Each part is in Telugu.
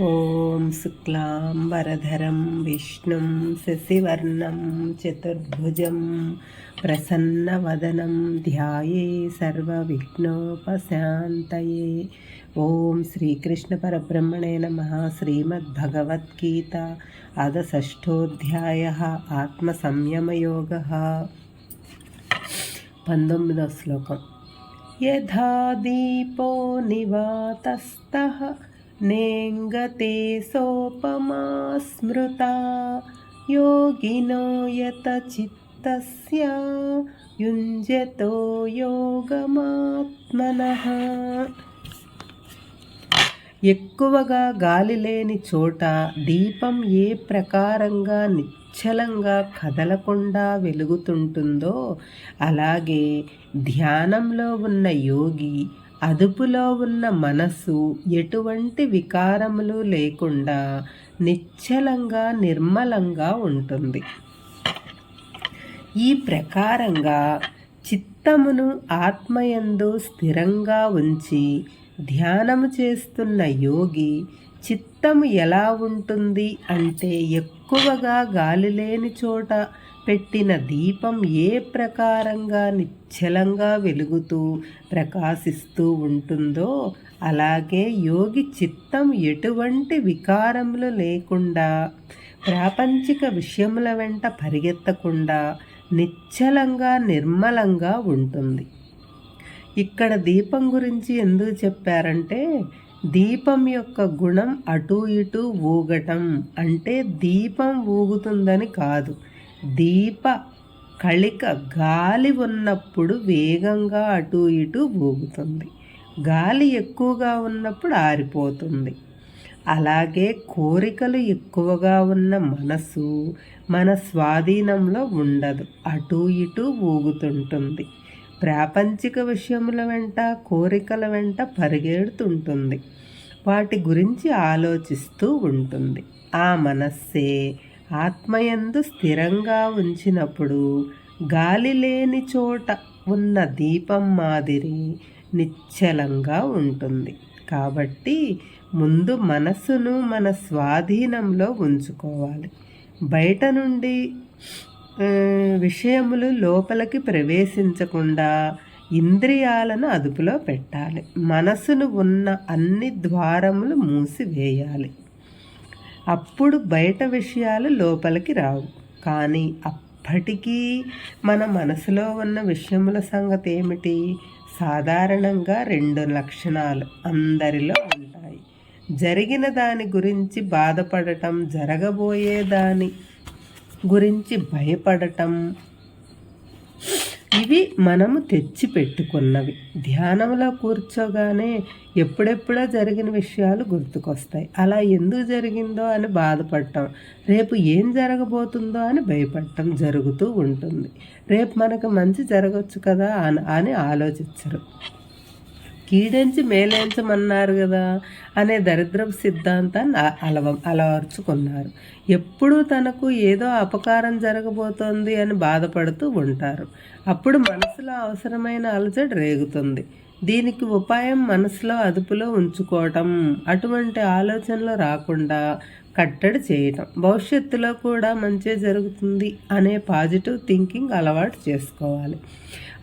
ఓం శుక్లాం వరధరం విష్ణుం శశివర్ణం చతుర్భుజం ప్రసన్నవదనం ధ్యాయే సర్వవిఘ్నోపశాంతయే. ఓం శ్రీకృష్ణ పరబ్రహ్మణే నమ. శ్రీమద్భగవద్గీత అధషష్ఠోధ్యాయ ఆత్మసంయమయోగ. పంతొమ్మిదవ శ్లోకం. యథా దీపో నివాతస్థ नेङ्गते सोपमा स्मृता योगिनो यतचित्तस्य युञ्जतो योगमात्मनः ఎక్కువగా గాలి లేని చోట దీపం ఏ ప్రకారంగా నిశ్చలంగా కదలకుండా వెలుగుతుంటుందో అలాగే ధ్యానంలో ఉన్న యోగి అదుపులో ఉన్న మనసు ఎటువంటి వికారములు లేకుండా నిశ్చలంగా నిర్మలంగా ఉంటుంది. ఈ ప్రకారంగా చిత్తమును ఆత్మయందు స్థిరంగా ఉంచి ధ్యానము చేస్తున్న యోగి చిత్తము ఎలా ఉంటుంది అంటే ఎక్కువగా గాలి లేని చోట పెట్టిన దీపం ఏ ప్రకారంగా నిశ్చలంగా వెలుగుతూ ప్రకాశిస్తూ ఉంటుందో అలాగే యోగి చిత్తం ఎటువంటి వికారములు లేకుండా ప్రాపంచిక విషయముల వెంట పరిగెత్తకుండా నిశ్చలంగా నిర్మలంగా ఉంటుంది. ఇక్కడ దీపం గురించి ఎందుకు చెప్పారంటే దీపం యొక్క గుణం అటు ఇటు ఊగటం అంటే దీపం ఊగుతుందని కాదు. దీప కళిక గాలి ఉన్నప్పుడు వేగంగా అటు ఇటు ఊగుతుంది గాలి ఎక్కువగా ఉన్నప్పుడు ఆరిపోతుంది. అలాగే కోరికలు ఎక్కువగా ఉన్న మనసు మన స్వాధీనంలో ఉండదు. అటు ఇటు ఊగుతుంటుంది. ప్రాపంచిక విషయముల వెంట కోరికల వెంట పరిగెడుతుంటుంది. వాటి గురించి ఆలోచిస్తూ ఉంటుంది. ఆ మనస్సే ఆత్మయందు స్థిరంగా ఉంచినప్పుడు గాలి లేని చోట ఉన్న దీపం మాదిరి నిశ్చలంగా ఉంటుంది. కాబట్టి ముందు మనసును మన స్వాధీనంలో ఉంచుకోవాలి. బయట నుండి విషయములు లోపలికి ప్రవేశించకుండా ఇంద్రియాలను అదుపులో పెట్టాలి. మనసును ఉన్న అన్ని ద్వారములు మూసివేయాలి. అప్పుడు బయట విషయాలు లోపలికి రావు. కానీ అప్పటికీ మన మనసులో ఉన్న విషయముల సంగతి ఏమిటి? సాధారణంగా రెండు లక్షణాలు అందరిలో ఉంటాయి. జరిగిన దాని గురించి బాధపడటం జరగబోయే దాని గురించి భయపడటం ఇవి మనము తెచ్చి పెట్టుకున్నవి. ధ్యానంలో కూర్చోగానే ఎప్పుడెప్పుడో జరిగిన విషయాలు గుర్తుకొస్తాయి. అలా ఎందుకు జరిగిందో అని బాధపడటం రేపు ఏం జరగబోతుందో అని భయపడటం జరుగుతూ ఉంటుంది. రేపు మనకు మంచి జరగచ్చు కదా అని అని ఆలోచించరు. కీడించి మేలేంచమన్నారు కదా అనే దరిద్ర సిద్ధాంతాన్ని అలవ అలవర్చుకున్నారు. ఎప్పుడూ తనకు ఏదో అపకారం జరగబోతోంది అని బాధపడుతూ ఉంటారు. అప్పుడు మనసులో అవసరమైన అలజడి రేగుతుంది. దీనికి ఉపాయం మనసులో అదుపులో ఉంచుకోవటం. అటువంటి ఆలోచనలు రాకుండా కట్టడి చేయటం. భవిష్యత్తులో కూడా మంచి జరుగుతుంది అనే పాజిటివ్ థింకింగ్ అలవాటు చేసుకోవాలి.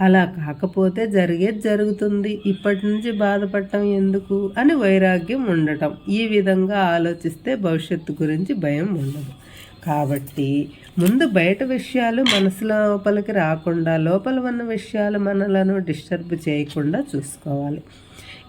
అలా కాకపోతే జరిగేది జరుగుతుంది. ఇప్పటి నుంచి బాధపడటం ఎందుకు? అని వైరాగ్యం ఉండటం. ఈ విధంగా ఆలోచిస్తే భవిష్యత్తు గురించి భయం ఉండదు. కాబట్టి ముందు బయట విషయాలు మనసు లోపలికి రాకుండా లోపల ఉన్న విషయాలు మనలను డిస్టర్బ్ చేయకుండా చూసుకోవాలి.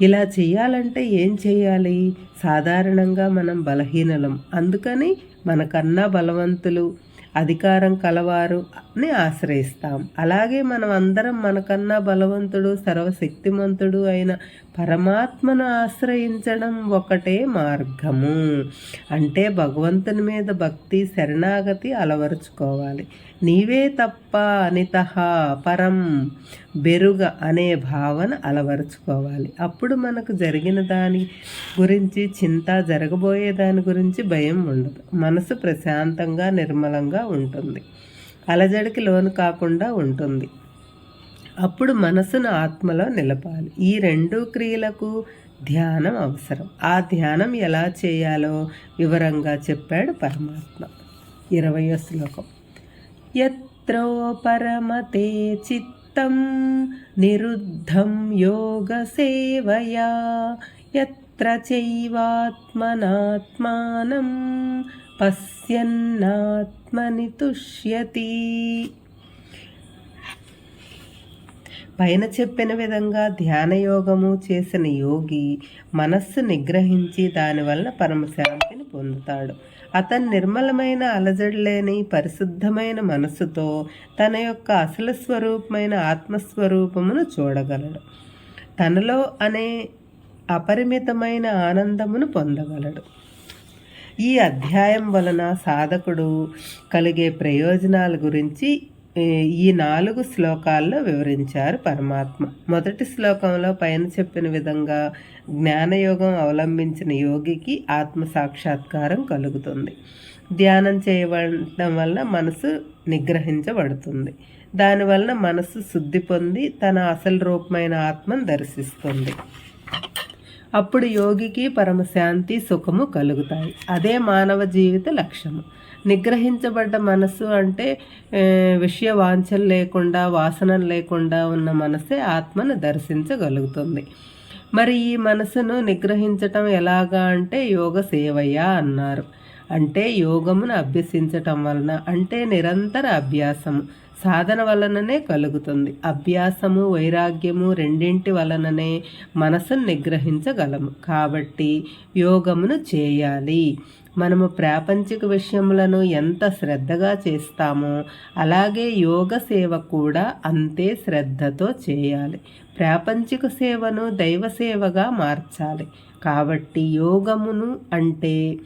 ఇలా చేయాలంటే ఏం చేయాలి? సాధారణంగా మనం బలహీనలం. అందుకని మనకన్నా బలవంతులు అధికారం కలవారు అని ఆశ్రయిస్తాం. అలాగే మనం అందరం మనకన్నా బలవంతుడు సర్వశక్తిమంతుడు అయిన పరమాత్మను ఆశ్రయించడం ఒకటే మార్గము. అంటే భగవంతుని మీద భక్తి శరణాగతి అలవరుచుకోవాలి. నీవే తప్ప అనిత పరం బెరుగ అనే భావన అలవరుచుకోవాలి. అప్పుడు మనకు జరిగిన దాని గురించి చింత జరగబోయే దాని గురించి భయం ఉండదు. మనసు ప్రశాంతంగా నిర్మలంగా ఉంటుంది. అలజడికి లోను కాకుండా ఉంటుంది. అప్పుడు మనసును ఆత్మలో నిలపాలి. ఈ రెండు క్రియలకు ధ్యానం అవసరం. ఆ ధ్యానం ఎలా చేయాలో వివరంగా చెప్పాడు పరమాత్మ. ఇరవయో శ్లోకం. ఎత్రో పరమతే చిత్తం నిరుద్ధం యోగ సేవయా. ఎత్ర చైవాత్మనాత్మానం పశ్యన్నాత్మని తుష్యతి. పైన చెప్పిన విధంగా ధ్యానయోగము చేసిన యోగి మనస్సు నిగ్రహించి దానివల్ల పరమశాంతిని పొందుతాడు. అతను నిర్మలమైన అలజడలేని పరిశుద్ధమైన మనస్సుతో తన యొక్క అసలు స్వరూపమైన ఆత్మస్వరూపమును చూడగలడు. తనలో అనే అపరిమితమైన ఆనందమును పొందగలడు. ఈ అధ్యాయం వలన సాధకుడు కలిగే ప్రయోజనాల గురించి ఈ నాలుగు శ్లోకాల్లో వివరించారు పరమాత్మ. మొదటి శ్లోకంలో పైన చెప్పిన విధంగా జ్ఞానయోగం అవలంబించిన యోగికి ఆత్మ సాక్షాత్కారం కలుగుతుంది. ధ్యానం చేయబడటం వల్ల మనసు నిగ్రహించబడుతుంది. దానివలన మనసు శుద్ధి పొంది తన అసలు రూపమైన ఆత్మను దర్శిస్తుంది. అప్పుడు యోగికి పరమశాంతి సుఖము కలుగుతాయి. అదే మానవ జీవిత లక్ష్యము. నిగ్రహించబడ్డ మనసు అంటే విషయ వాంఛలు లేకుండా వాసనలు లేకుండా ఉన్న మనసే ఆత్మను దర్శించగలుగుతుంది. మరి ఈ మనసును నిగ్రహించటం ఎలాగా అంటే యోగ సేవయ్య అన్నారు. అంటే యోగమును అభ్యసించటం వలన అంటే నిరంతర అభ్యాసము. సాధన వలననే కలుగుతుంది. అభ్యాసము వైరాగ్యము రెండింటి వలననే మనసును నిగ్రహించగలము. కాబట్టి యోగమును చేయాలి. మనము ప్రాపంచిక విషయములను ఎంత శ్రద్ధగా చేస్తామో అలాగే యోగ సేవ కూడా అంతే శ్రద్ధతో చేయాలి. ప్రాపంచిక సేవను దైవ సేవగా మార్చాలి. కాబట్టి యోగమును అంటే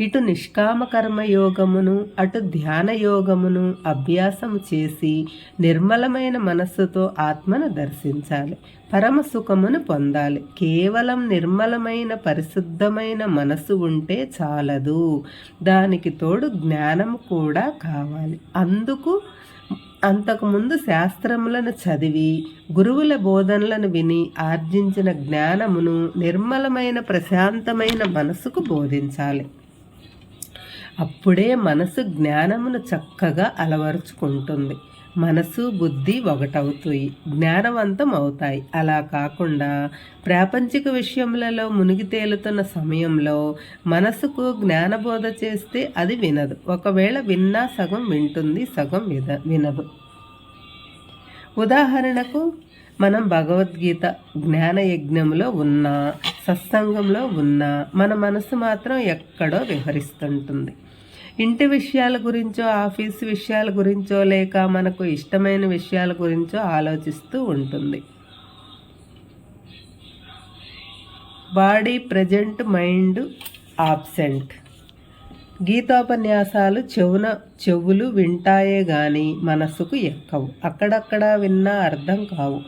ఇటు నిష్కామ కర్మ యోగమును అటు ధ్యాన యోగమును అభ్యాసం చేసి నిర్మలమైన మనస్సుతో ఆత్మను దర్శించాలి. పరమ సుఖమును పొందాలి. కేవలం నిర్మలమైన పరిశుద్ధమైన మనసు ఉంటే చాలదు. దానికి తోడు జ్ఞానం కూడా కావాలి. అందుకు అంతకుముందు శాస్త్రములను చదివి గురువుల బోధనలను విని ఆర్జించిన జ్ఞానమును నిర్మలమైన ప్రశాంతమైన మనసుకు బోధించాలి. అప్పుడే మనసు జ్ఞానమును చక్కగా అలవరుచుకుంటుంది. మనసు బుద్ధి ఒకటవుతాయి జ్ఞానవంతం అవుతాయి. అలా కాకుండా ప్రాపంచిక విషయములలో మునిగి తేలుతున్న సమయంలో మనసుకు జ్ఞానబోధ చేస్తే అది వినదు. ఒకవేళ విన్నా సగం వింటుంది సగం విద వినదు. ఉదాహరణకు మనం భగవద్గీత జ్ఞాన యజ్ఞంలో ఉన్నా సత్సంగంలో ఉన్నా మన మనసు మాత్రం ఎక్కడో విహరిస్తుంటుంది. ఇంటి విషయాల గురించో ఆఫీస్ విషయాల గురించో లేక మనకు ఇష్టమైన విషయాల గురించో ఆలోచిస్తూ ఉంటుంది. Body present mind absent. గీతోపన్యాసాలు చెవున చెవులు వింటాయే గాని మనసుకు ఎక్కవు. అక్కడక్కడ విన్నా అర్థం కావు.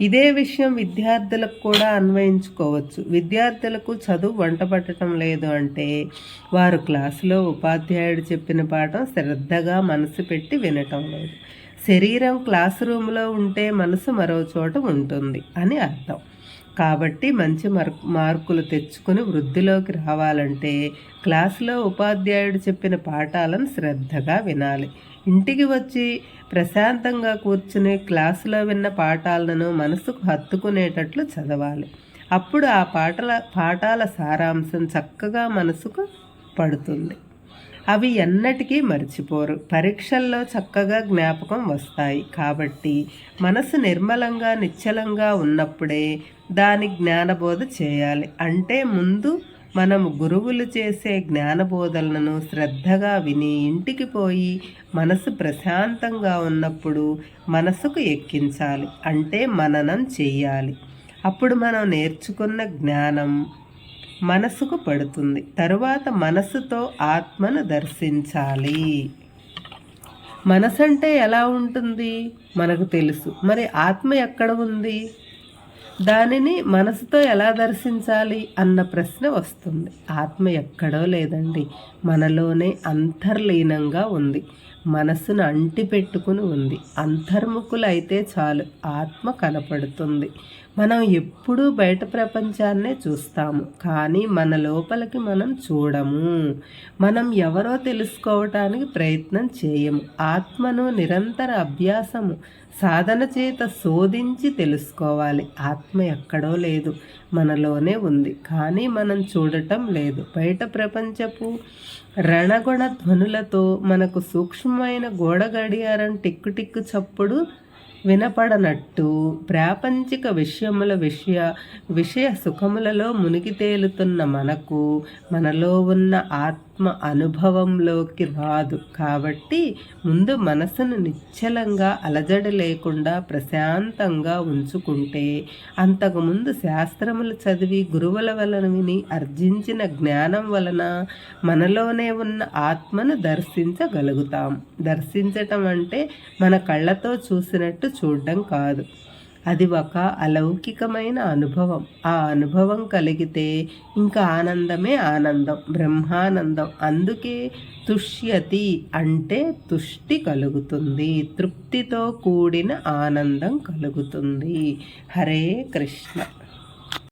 ఇదే విషయం విద్యార్థులకు కూడా అన్వయించుకోవచ్చు. విద్యార్థులకు చదువు వంట పట్టడం లేదు అంటే వారు క్లాసులో ఉపాధ్యాయుడు చెప్పిన పాఠం శ్రద్ధగా మనసు పెట్టి వినటం లేదు. శరీరం క్లాస్ రూమ్లో ఉంటే మనసు మరో చోట ఉంటుంది అని అర్థం. కాబట్టి మంచి మార్కులు తెచ్చుకుని వృద్ధిలోకి రావాలంటే క్లాసులో ఉపాధ్యాయుడు చెప్పిన పాఠాలను శ్రద్ధగా వినాలి. ఇంటికి వచ్చి ప్రశాంతంగా కూర్చుని క్లాసులో విన్న పాఠాలను మనసుకు హత్తుకునేటట్లు చదవాలి. అప్పుడు ఆ పాటల పాఠాల సారాంశం చక్కగా మనసుకు పడుతుంది. అవి ఎన్నటికీ మర్చిపోరు. పరీక్షల్లో చక్కగా జ్ఞాపకం వస్తాయి. కాబట్టి మనసు నిర్మలంగా నిశ్చలంగా ఉన్నప్పుడే దాని జ్ఞానబోధ చేయాలి. అంటే ముందు మనం గురువులు చేసే జ్ఞానబోధలను శ్రద్ధగా విని ఇంటికి పోయి మనసు ప్రశాంతంగా ఉన్నప్పుడు మనసుకు ఎక్కించాలి. అంటే మననం చేయాలి అప్పుడు మనం నేర్చుకున్న జ్ఞానం మనసుకు పడుతుంది. తరువాత మనసుతో ఆత్మను దర్శించాలి. మనసు అంటే ఎలా ఉంటుంది? మనకు తెలుసు. మరి ఆత్మ ఎక్కడ ఉంది? దానిని మనసుతో ఎలా దర్శించాలి? అన్న ప్రశ్న వస్తుంది. ఆత్మ ఎక్కడో లేదండి. మనలోనే అంతర్లీనంగా ఉంది. మనసును అంటిపెట్టుకుని ఉంది. అంతర్ముఖులైతే చాలు. ఆత్మ కనపడుతుంది. మనం ఎప్పుడూ బయట ప్రపంచాన్నే చూస్తాము కానీ మన లోపలికి మనం చూడము. మనం ఎవరో తెలుసుకోవటానికి ప్రయత్నం చేయము. ఆత్మను నిరంతర అభ్యాసము సాధన చేత శోధించి తెలుసుకోవాలి. ఆత్మ ఎక్కడో లేదు మనలోనే ఉంది కానీ మనం చూడటం లేదు. బయట ప్రపంచపు రణగుణ ధ్వనులతో మనకు సూక్ష్మమైన గోడ గడియారం టిక్కు టిక్కు చప్పుడు వినపడనట్టు ప్రాపంచిక విషయముల విషయ విషయ సుఖములలో మునిగి తేలుతున్న మనకు మనలో ఉన్న ఆత్మ ఆత్మ అనుభవంలోకి రాదు. కాబట్టి ముందు మనసును నిశ్చలంగా అలజడి లేకుండా ప్రశాంతంగా ఉంచుకుంటే అంతకుముందు శాస్త్రములు చదివి గురువుల వలన విని అర్జించిన జ్ఞానం వలన మనలోనే ఉన్న ఆత్మను దర్శించగలుగుతాం. దర్శించటం అంటే మన కళ్ళతో చూసినట్టు చూడడం కాదు. అది ఒక అలౌకికమైన అనుభవం. ఆ అనుభవం కలిగితే ఇంకా ఆనందమే ఆనందం బ్రహ్మానందం. అందుకే తుష్యతి అంటే తుష్టి కలుగుతుంది. తృప్తితో కూడిన ఆనందం కలుగుతుంది. హరే కృష్ణ.